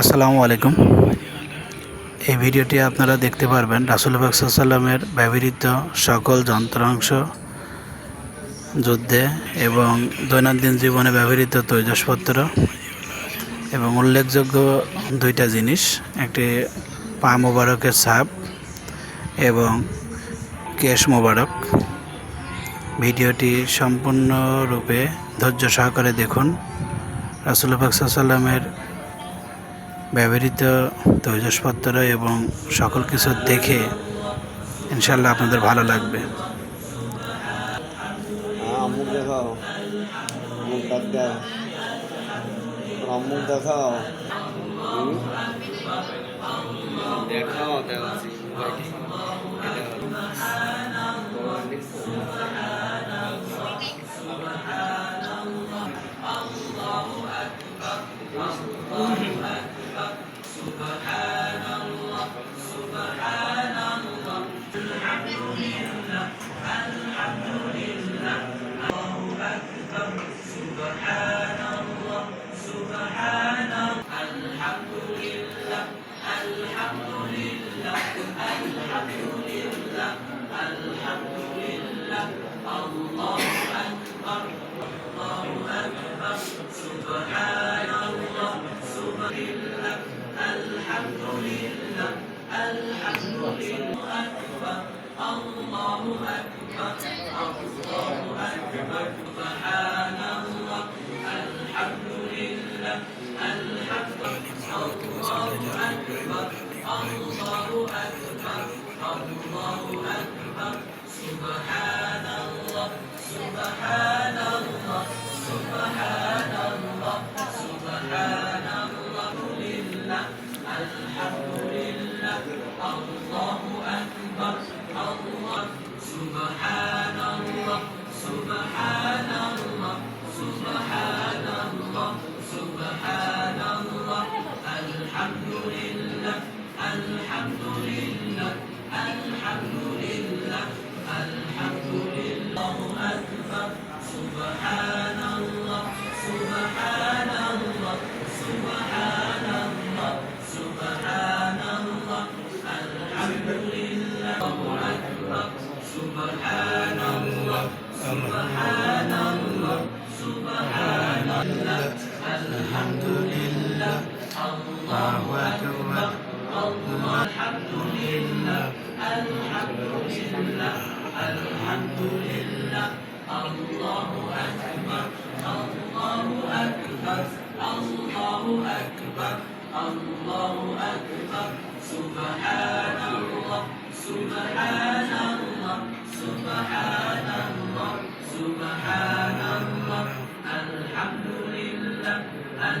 আসসালামু আলাইকুম। এই ভিডিওটি আপনারা দেখতে পারবেন রাসুল সাল্লামের ব্যবহৃত সকল যন্ত্রাংশ যুদ্ধে এবং দৈনন্দিন জীবনে ব্যবহৃত তৈজসপত্র এবং উল্লেখযোগ্য দুইটা জিনিস, একটি পা মোবারকের ছাপ এবং কেশ মোবারক। ভিডিওটি সম্পূর্ণরূপে ধৈর্য সহকারে দেখুন। রাসুল সাল্লামের ব্যবহৃত তৈজসপত্র এবং সকল কিছু দেখে ইনশাল্লাহ আপনাদের ভালো লাগবে। দেখাও মুখ দেখাও। سبحان الله سبحان الله الحمد لله الحمد لله أكبر الله أكبر الله أكبر سبحان الله الحمد لله الحمد الله أكبر الله أكبر الله أكبر سبحان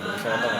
মিথ্যা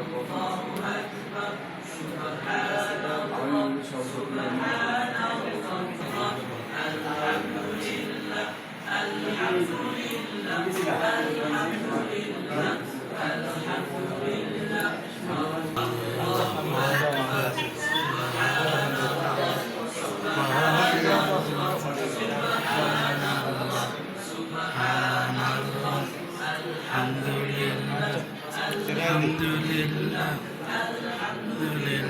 Allahu Ekber, Sübhane Berlin.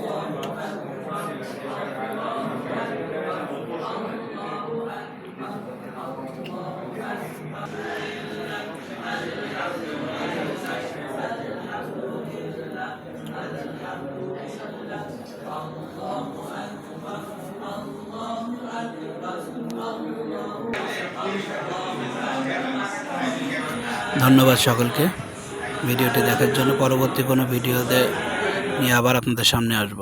ধন্যবাদ সকলকে। ভিডিওটি দেখার জন্য পরবর্তী কোনো ভিডিওতে নিয়ে আবার আপনাদের সামনে আসব।